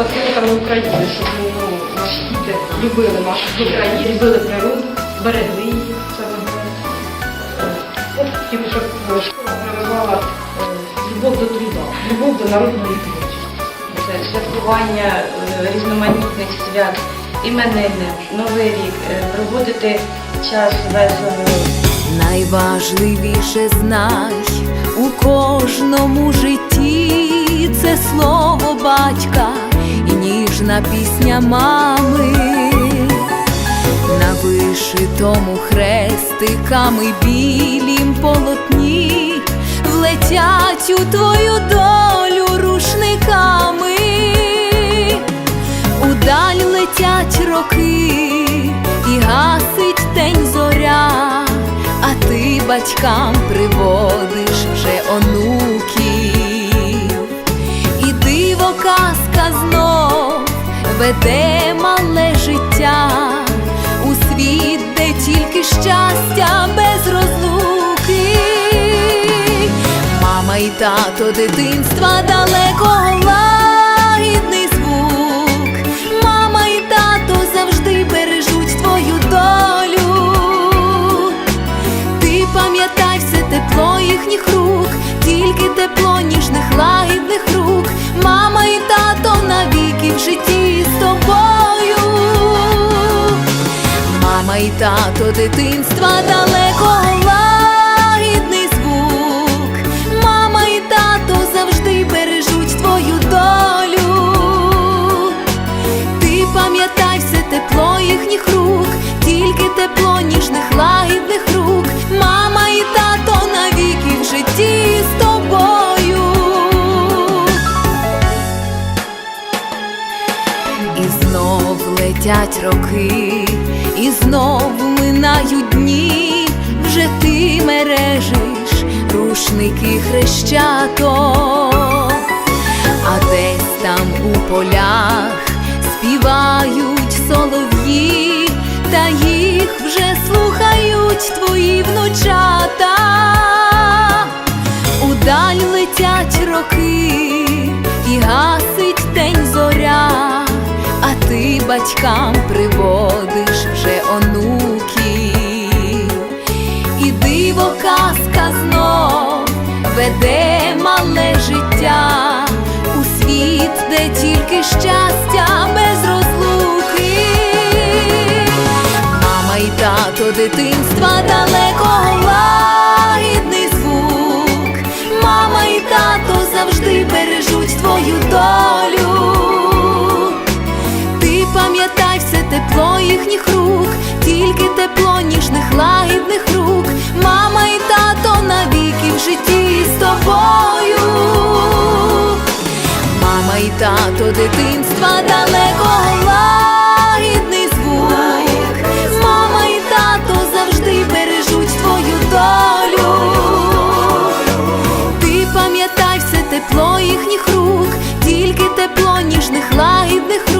патріотами України, щоб ну, наші діти любили нашу Україну, любили природу, берегли її. хотів, щоб школа прививала е, любов до труда, любов до народної творчості. Це святкування е, різноманітних свят, іменини, Новий рік, е, проводити час весело. Найважливіше знай у кожному житті це слово батька і ніжна пісня мами. На вишитому хрестиками білім полотні влетять у твою долю рушниками. Удаль летять роки і гасить день зоря, а ти батькам приводиш веде мале життя у світ, де тільки щастя без розлуки. Мама і тато дитинства далекого лагідний звук. Мама і тато завжди бережуть твою долю. Ти пам'ятай все тепло їхніх рук, тільки тепло ніжних лагідних рук. Тато дитинства далекого лагідний звук. Мама і тато завжди бережуть твою долю. Ти пам'ятай все тепло їхніх рук, тільки тепло ніжних лагідних рук. Мама і тато навіки в житті з тобою. І знов летять роки, і знов минають дні, вже ти мережиш рушники хрещато, а десь там у полях співають солов'ї, та їх вже слухають твої внучата. Удаль летять роки і гасить день зоря, а ти батькам приводиш щастя без розлуки. Мама і тато дитинства далекого лагідний звук. Мама і тато завжди бережуть твою долю. Ти пам'ятай все тепло їхніх рук, тільки тепло ніжних лагідних дитинства далекого лагідний звук. Мама і тато завжди бережуть твою долю. Ти пам'ятай все тепло їхніх рук, тільки тепло ніжних лагідних рук.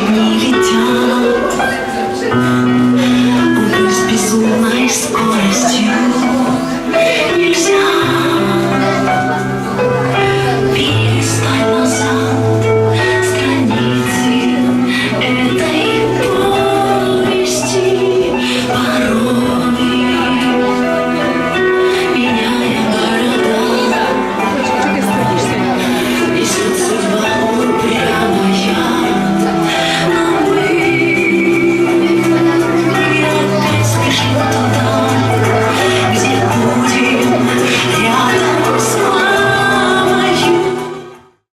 이